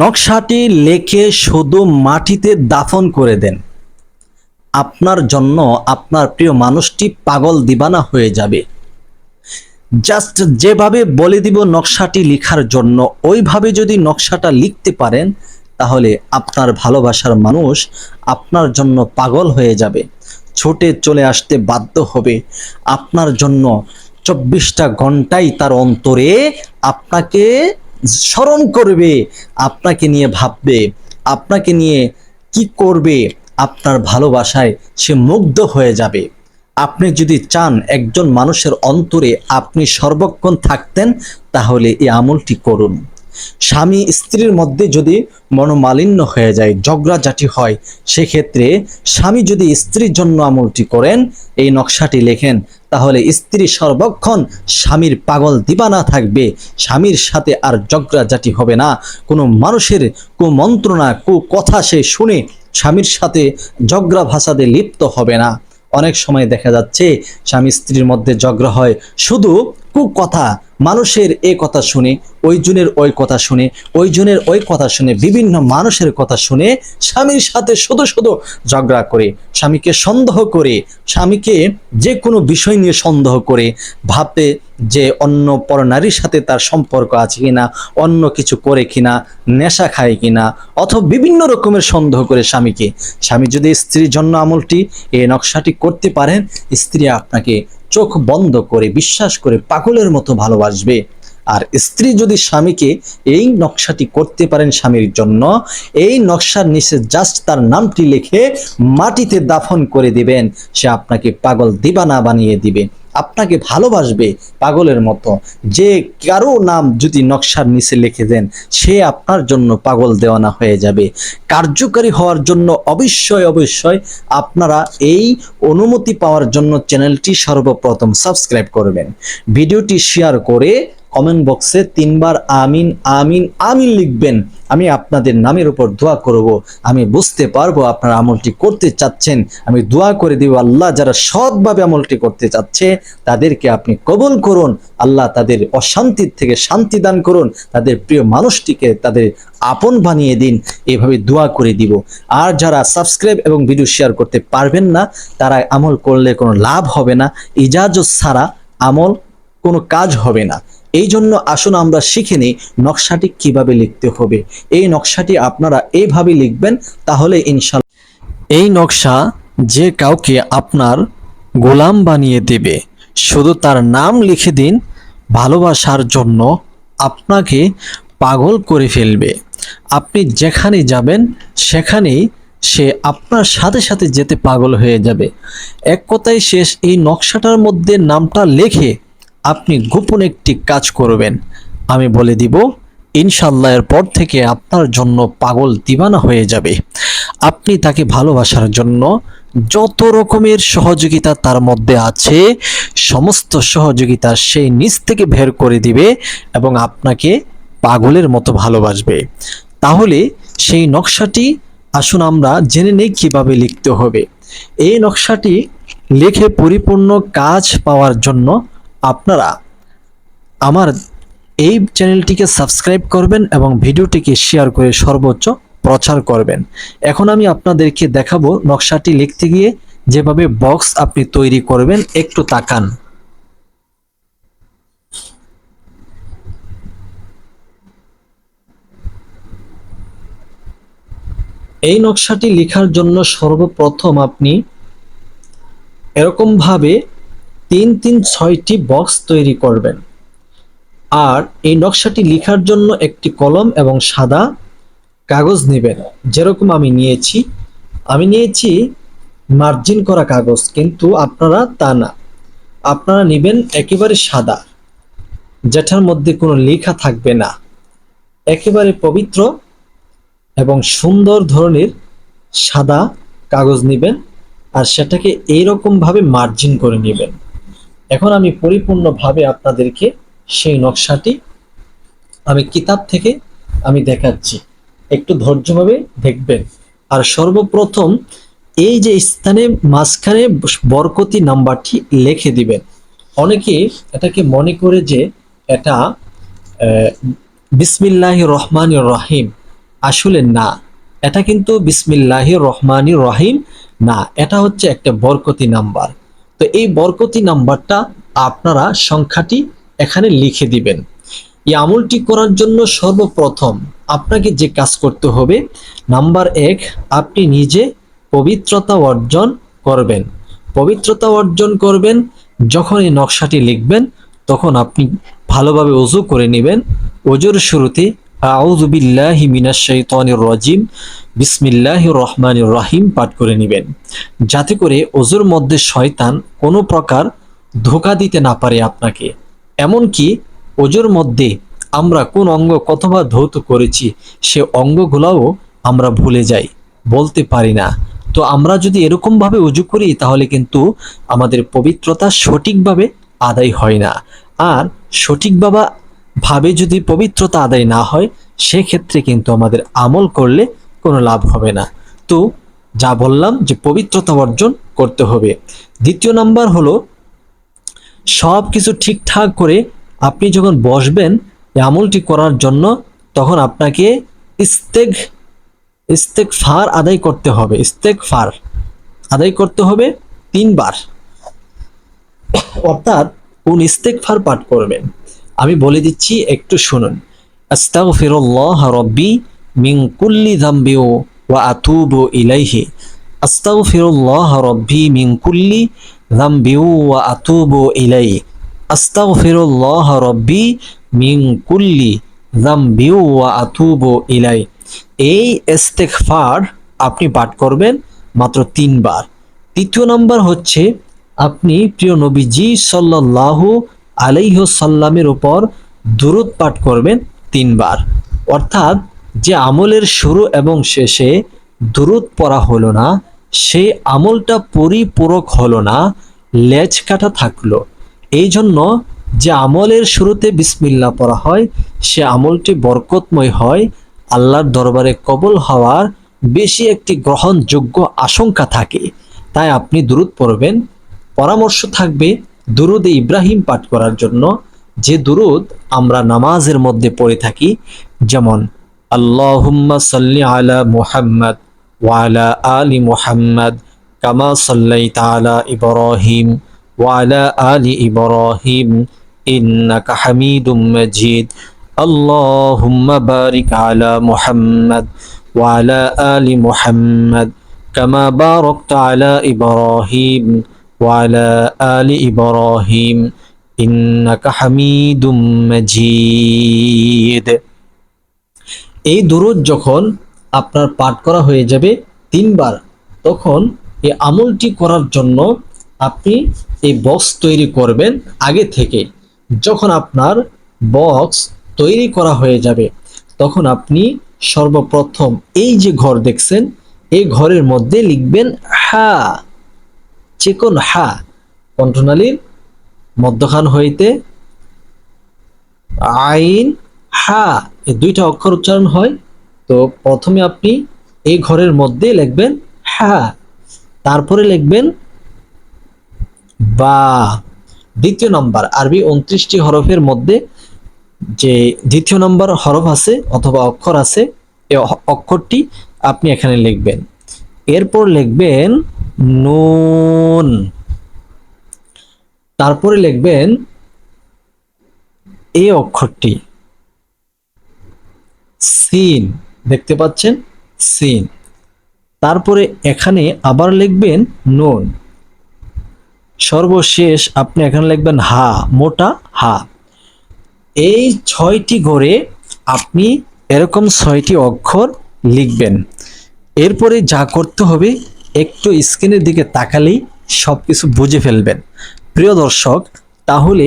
নকশাটি লেখে শুধু মাটিতে দাফন করে দেন। আপনার জন্য আপনার প্রিয় মানুষটি পাগল দিবানা হয়ে যাবে। জাস্ট যেভাবে বলে দিব নকশাটি লেখার জন্য, ওইভাবে যদি নকশাটা লিখতে পারেন, তাহলে আপনার ভালোবাসার মানুষ আপনার জন্য পাগল হয়ে যাবে। ছুটে চলে আসতে বাধ্য হবে। আপনার জন্য চব্বিশটা ঘন্টাই তার অন্তরে আপনাকে স্মরণ করবে, আপনাকে নিয়ে ভাববে, আপনাকে নিয়ে কি করবে, আপনার ভালোবাসায় সে মুগ্ধ হয়ে যাবে। আপনি যদি চান একজন মানুষের অন্তরে আপনি সর্বক্ষণ থাকতেন, তাহলে এই আমলটি করুন। স্বামী স্ত্রীর মধ্যে যদি মনোমালিন্য হয়ে যায়, ঝগড়াঝাটি হয়, সেক্ষেত্রে স্বামী যদি স্ত্রীর জন্য আমলটি করেন, এই নকশাটি লেখেন, তাহলে স্ত্রী সর্বক্ষণ স্বামীর পাগল দিবানা থাকবে, স্বামীর সাথে আর ঝগড়াঝাটি হবে না। কোনো মানুষের কুমন্ত্রণা কু কথা সে শুনে স্বামীর সাথে ঝগড়া ভাষাতে লিপ্ত হবে না। অনেক সময় দেখা যাচ্ছে, স্বামী স্ত্রীর মধ্যে ঝগড়া হয়, শুধু কু কথা মানুষের এ কথা শুনে ওই জনের ওই কথা শুনে ওই জনের ওই কথা শুনে, বিভিন্ন মানুষের কথা শুনে স্বামীর সাথে শুধু শুধু ঝগড়া করে, স্বামীকে সন্দেহ করে, স্বামীকে যে কোনো বিষয় নিয়ে সন্দেহ করে ভাবে যে অন্য পর নারীর সাথে তার সম্পর্ক আছে কিনা, অন্য কিছু করে কিনা, নেশা খায় কিনা, অথবা বিভিন্ন রকমের সন্দেহ করে স্বামীকে। স্বামী যদি স্ত্রীর জন্য আমলটি এই নকশাটি করতে পারেন, স্ত্রী আপনাকে চোখ বন্ধ করে বিশ্বাস করে পাগলের মতো ভালোবাসবে। আর স্ত্রী যদি স্বামীকে এই নকশাটি করতে পারেন স্বামীর জন্য, এই নকশার নিচে জাস্ট তার নামটি লিখে মাটিতে দাফন করে দিবেন। সে আপনাকে পাগল দিবানা বানিয়ে দিবে। আপনাকে ভালোবাসবে পাগলের মতো। যে কারও নাম যদি নকশার নিচে লিখে দেন, সে আপনার জন্য পাগল দেওয়ানা হয়ে যাবে। কার্যকারী হওয়ার জন্য অবশ্যই অবশ্যই আপনারা এই অনুমতি পাওয়ার জন্য চ্যানেলটি সর্বপ্রথম সাবস্ক্রাইব করবেন। ভিডিওটি শেয়ার করে কমেন্ট বক্সে তিনবার আমিন আমিন আমিন লিখবেন। আমি আপনাদের নামের উপর দোয়া করব। আমি বুঝতে পারব আপনারা আমলটি করতে চাচ্ছেন। আমি দোয়া করে দিব, আল্লাহ যারা সৎভাবে আমলটি করতে চাচ্ছে, তাদেরকে আপনি কবল করুন। আল্লাহ তাদের অশান্তির থেকে শান্তি দান করুন। তাদের প্রিয় মানুষটিকে তাদের আপন বানিয়ে দিন। এভাবে দোয়া করে দিব। আর যারা সাবস্ক্রাইব এবং ভিডিও শেয়ার করতে পারবেন না, তারা আমল করলে কোনো লাভ হবে না। ইজাজত ছাড়া আমল কোনো কাজ হবে না। এই জন্য আসুন আমরা শিখে নিই নকশাটি কীভাবে লিখতে হবে। এই নকশাটি আপনারা এইভাবে লিখবেন, তাহলে ইনশাল এই নকশা যে কাউকে আপনার গোলাম বানিয়ে দেবে, শুধু তার নাম লিখে দিন, ভালোবাসার জন্য আপনাকে পাগল করে ফেলবে। আপনি যেখানে যাবেন, সেখানেই সে আপনার সাথে সাথে যেতে পাগল হয়ে যাবে। এক কথায় শেষ, এই নকশাটার মধ্যে নামটা লেখে আপনি গোপন একটি কাজ করবেন। আমি বলে দিব ইনশাল্লাহ এর পর থেকে আপনার জন্য পাগল দিবানা হয়ে যাবে। আপনি তাকে ভালোবাসার জন্য যত রকমের সহযোগিতা তার মধ্যে আছে, সমস্ত সহযোগিতা সেই নিজ থেকে বের করে দিবে এবং আপনাকে পাগলের মতো ভালোবাসবে। তাহলে সেই নকশাটি আসুন আমরা জেনে নেই কীভাবে লিখতে হবে। এই নকশাটি লিখে পরিপূর্ণ কাজ পাওয়ার জন্য আপনারা আমার এই চ্যানেলটিকে সাবস্ক্রাইব করবেন এবং ভিডিওটিকে শেয়ার করে সর্বোচ্চ প্রচার করবেন। এখন আমি আপনাদেরকে দেখাবো নকশাটি লিখতে গিয়ে যেভাবে বক্স আপনি তৈরি করবেন, একটু তাকান। এই নকশাটি লেখার জন্য সর্বপ্রথম আপনি এরকমভাবে তিন তিন ছয়টি বক্স তৈরি করবেন। আর এই নকশাটি লেখার জন্য একটি কলম এবং সাদা কাগজ নেবেন। যেরকম আমি নিয়েছি। আমি নিয়েছি মার্জিন করা কাগজ, কিন্তু আপনারা তা না। আপনারা নেবেন একেবারে সাদা, যেটার মধ্যে কোনো লেখা থাকবে না। একেবারে পবিত্র এবং সুন্দর ধরনের সাদা কাগজ নেবেন আর সেটাকে এইরকম ভাবে মার্জিন করে নেবেন। এখন আমি পরিপূর্ণভাবে আপনাদেরকে সেই নকশাটি আমি কিতাব থেকে আমি দেখাচ্ছি। একটু ধৈর্যভাবে দেখবেন। আর সর্বপ্রথম এই যে স্থানে মাঝখানে বরকতি নাম্বারটি লিখে দিবেন। অনেকে এটাকে মনে করে যে এটা বিসমিল্লাহ রহমান রহিম। আসলে না। এটা কিন্তু বিসমিল্লাহ রহমানি রহিম না। এটা হচ্ছে একটা বরকতি নাম্বার। তো এই বরকতি নাম্বারটা আপনারা সংখ্যাটি এখানে লিখে দিবেন। এই আমলটি করার জন্য সর্বপ্রথম আপনাকে যে কাজ করতে হবে, নাম্বার এক, আপনি নিজে পবিত্রতা অর্জন করবেন। পবিত্রতা অর্জন করবেন, যখন এই নকশাটি লিখবেন, তখন আপনি ভালোভাবে অজু করে নেবেন। অজুর শুরুতে আউযু বিল্লাহি মিনাশ শাইতানির রাজিম। বিসমিল্লাহির রহমানির রহিম পাঠ করে নেবেন। যাতে করে অজুর মধ্যে শয়তান কোনো প্রকার ধোকা দিতে না পারে আপনাকে। এমনকি অজুর মধ্যে আমরা কোন অঙ্গ কতবার ধৌত করেছি, সে অঙ্গগুলাও আমরা ভুলে যাই, বলতে পারি না। তো আমরা যদি এরকমভাবে উজু করি, তাহলে কিন্তু আমাদের পবিত্রতা সঠিকভাবে আদায় হয় না। আর সঠিকভাবে ভাবে যদি পবিত্রতা আদায় না হয়, সেক্ষেত্রে কিন্তু আমাদের আমল করলে কোনো লাভ হবে না। তো, যা বললাম যে পবিত্রতা অর্জন করতে হবে। দ্বিতীয় নাম্বার হলো সব কিছু ঠিকঠাক করে আপনি যখন বসবেন আমলটি করার জন্য, তখন আপনাকে ইস্তেক ইস্তেক ফার আদায় করতে হবে। ইস্তেক ফার আদায় করতে হবে তিনবার। অর্থাৎ কোন ইস্তেক ফার পাঠ করবেন। আমি বলে দিচ্ছি, একটু শুনুন। আস্তাগফিরুল্লাহ রব্বি মিন কুল্লি যামবি ওয়া আতুবু ইলাইহি। আস্তাগফিরুল্লাহ রব্বি মিন কুল্লি যামবি ওয়া আতুবু ইলাইহি। আস্তাগফিরুল্লাহ রব্বি মিন কুল্লি যামবি ওয়া আতুবু ইলাই এই ইস্তেগফার আপনি পাঠ করবেন মাত্র তিনবার। তৃতীয় নাম্বার হচ্ছে, আপনি প্রিয় নবীজি সাল্লাল্লাহু আলাইহ সাল্লামের উপর দুরুদ পাঠ করবেন তিনবার। অর্থাৎ যে আমলের শুরু এবং শেষে দুরুদ পড়া হলো না, সেই আমলটা পরিপূরক হলো না, লেজ কাটা থাকল। এই জন্য যে আমলের শুরুতে বিসমিল্লা পড়া হয়, সে আমলটি বরকতময় হয়, আল্লাহর দরবারে কবল হওয়ার বেশি একটি গ্রহণযোগ্য আশঙ্কা থাকে। তাই আপনি দুরুদ পড়বেন। পরামর্শ থাকবে দুরুদ ইব্রাহিম পাঠ করার জন্য যে দুরুদ আমরা নামাজের মধ্যে পড়ে থাকি, যেমন, আল্লাহুম্মা সাল্লি আলা মুহাম্মদ ওয়ালা আলি মুহাম্মদ কামা সাল্লাই তালা ইবরহিম ওয়ালা আলী ইবরহিম ইন্নাকা হামিদুম মাজিদ। আল্লাহুম্মা বারিক আলা মুহাম্মদ ওয়ালা আলি মুহাম্মদ কামা বারাকতা আলা ইবরহিম وعلى آل إبراهيم إنك حميد مجيد এই দুরুদ যখন আপনার পাঠ করা হয়ে যাবে তিনবার তখন এই আমলটি করার জন্য আপনি এই বক্স তৈরি করবেন আগে থেকে যখন আপনার বক্স তৈরি করা হয়ে যাবে তখন আপনি সর্বপ্রথম এই যে ঘর দেখছেন এই ঘরের মধ্যে লিখবেন হা চিকন হা, কণ্ঠনালীর মধ্যখান হইতে আইন, হা দুইটা অক্ষর উচ্চারণ হয়। তো প্রথমে আপনি এই ঘরের মধ্যে লিখবেন হা, তারপরে লিখবেন বা। দ্বিতীয় নম্বর, আরবি উনত্রিশটি হরফের মধ্যে যে দ্বিতীয় নম্বর হরফ আছে অথবা অক্ষর আছে অ- অক্ষরটি আপনি এখানে লিখবেন। এরপর লিখবেন নুন। তারপরে লিখবেন এই অক্ষরটি। সিন। দেখতে পাচ্ছেন? সিন। তারপরে এখানে আবার লিখবেন নুন। সর্বশেষ আপনি এখানে লিখবেন হা, মোটা হা। এই ছয়টি ঘরে আপনি এরকম ছয়টি অক্ষর লিখবেন। এরপরে যা করতে হবে একটু স্ক্রিনের দিকে তাকালেই সব কিছু বুঝে ফেলবেন। প্রিয় দর্শক, তাহলে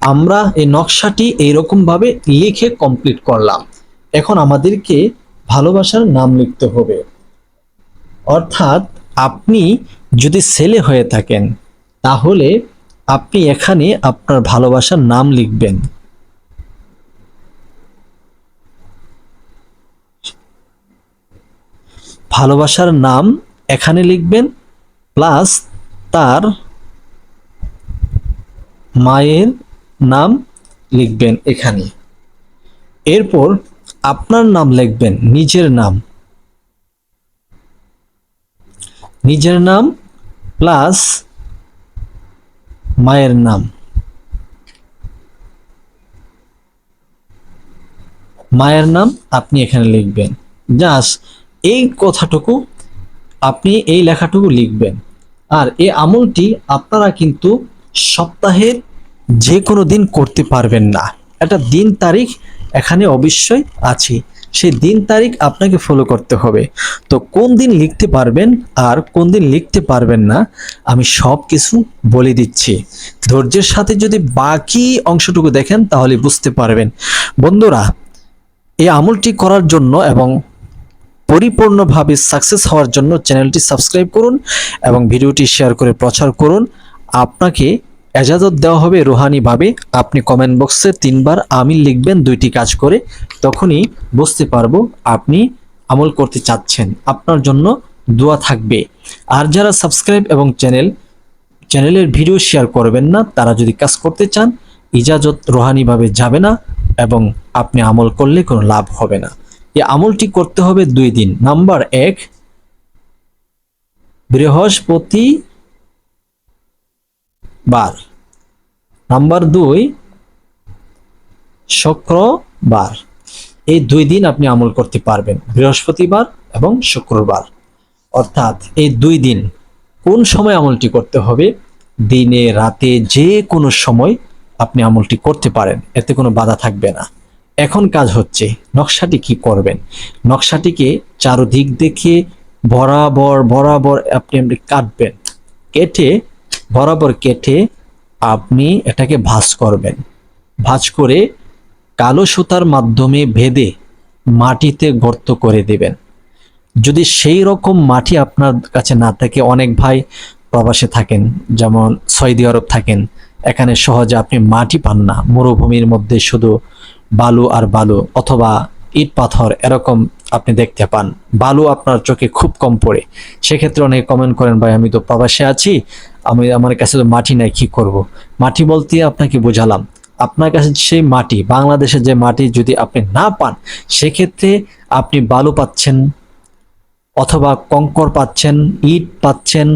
আমরা এই নকশাটি এইরকমভাবে লিখে কমপ্লিট করলাম। এখন আমাদেরকে ভালোবাসার নাম লিখতে হবে। অর্থাৎ আপনি যদি ছেলে হয়ে থাকেন, তাহলে আপনি এখানে আপনার ভালোবাসার নাম লিখবেন। ভালোবাসার নাম এখানে লিখবেন প্লাস তার মায়ের নাম লিখবেন এখানে। এরপর আপনার নাম লিখবেন, নিজের নাম। নিজের নাম প্লাস মায়ের নাম। মায়ের নাম আপনি এখানে লিখবেন। জাস্ট এই কথাটুকু আপনি এই লেখাটুকু লিখবেন। আর এই আমলটি আপনারা কিন্তু সপ্তাহের যে কোনো দিন করতে পারবেন না। একটা দিন তারিখ এখানে অবশ্যই আছে। সেই দিন তারিখ আপনাকে ফলো করতে হবে। তো কোন দিন লিখতে পারবেন আর কোন দিন লিখতে পারবেন না, আমি সব কিছু বলে দিচ্ছি। ধৈর্যের সাথে যদি বাকি অংশটুকু দেখেন, তাহলে বুঝতে পারবেন। বন্ধুরা এই আমলটি করার জন্য এবং পরিপূর্ণভাবে সাকসেস হওয়ার জন্য চ্যানেলটি সাবস্ক্রাইব করুন এবং ভিডিওটি শেয়ার করে প্রচার করুন। আপনাকে এজাজত দেওয়া হবে রুহানিভাবে আপনি কমেন্ট বক্সে তিনবার আমি লিখবেন, দুইটি কাজ করে তখনই বুঝতে পারব আপনি আমল করতে চাচ্ছেন। আপনার জন্য দোয়া থাকবে। আর যারা সাবস্ক্রাইব এবং চ্যানেল চ্যানেলের ভিডিও শেয়ার করবেন না, তারা যদি কাজ করতে চান, ইজাজত রোহানিভাবে যাবে না এবং আপনি আমল করলে কোনো লাভ হবে না। এই আমলটি করতে হবে দুই দিন। নাম্বার এক, বৃহস্পতি বার। নাম্বার দুই, শুক্রবার। এই দুই দিন আপনি আমল করতে পারবেন, বৃহস্পতিবার এবং শুক্রবার। অর্থাৎ এই দুই দিন কোন সময় আমলটি করতে হবে? দিনে, রাতে যে কোনো সময় আপনি আমলটি করতে পারেন, এতে কোনো বাধা থাকবে না। এখন কাজ হচ্ছে নকশাটি কি করবেন? নকশাটিকে চারদিক দেখে বরাবর বরাবর আপনি আপনি কাটবেন। কেটে, বরাবর কেটে আপনি এটাকে ভাঁজ করবেন। ভাঁজ করে কালো সুতার মাধ্যমে ভেদে মাটিতে গর্ত করে দেবেন। যদি সেই রকম মাটি আপনার কাছে না থাকে, অনেক ভাই প্রবাসে থাকেন, যেমন সৌদি আরব থাকেন, এখানে সহজে আপনি মাটি পান না। মরুভূমির মধ্যে শুধু বালু আর বালু অথবা ইট পাথর এরকম আপনি দেখতে পান। বালু আপনার চোখে খুব কম পড়ে। সেক্ষেত্রে অনেকে কমেন্ট করেন, ভাই, আমি তো প্রবাসে আছি, আমি আমার কাছে তো মাটি নাই, কি করব। মাটি বলতে আপনাকে বোঝালাম, আপনার কাছে সেই মাটি বাংলাদেশের যে মাটি যদি আপনি না পান, সেক্ষেত্রে আপনি বালু পাচ্ছেন অথবা কঙ্কর পাচ্ছেন, ইট পাচ্ছেন,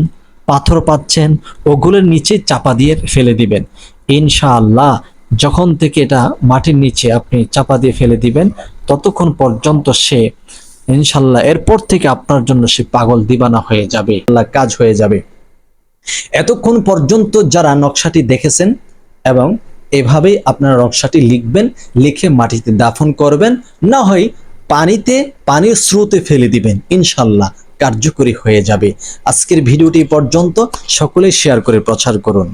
পাথর পাচ্ছেন, ওগুলোর নিচে চাপা দিয়ে ফেলে দিবেন। ইনশাআল্লাহ যখন থেকে এটা মাটির নিচে আপনি চাপা দিয়ে ফেলে দিবেন, ততক্ষণ পর্যন্ত সে, ইনশাল্লাহ এরপর থেকে আপনার জন্য সে পাগল দিবানা হয়ে যাবে আল্লাহ কাজ হয়ে যাবে। এতক্ষণ পর্যন্ত যারা নকশাটি দেখেছেন এবং এভাবেই আপনারা নকশাটি লিখবেন, লিখে মাটিতে দাফন করবেন, না হয় পানিতে, পানির স্রোতে ফেলে দিবেন, ইনশাল্লাহ কার্যকরী হয়ে যাবে। আজকের ভিডিওটি পর্যন্ত, সকলে শেয়ার করে প্রচার করুন।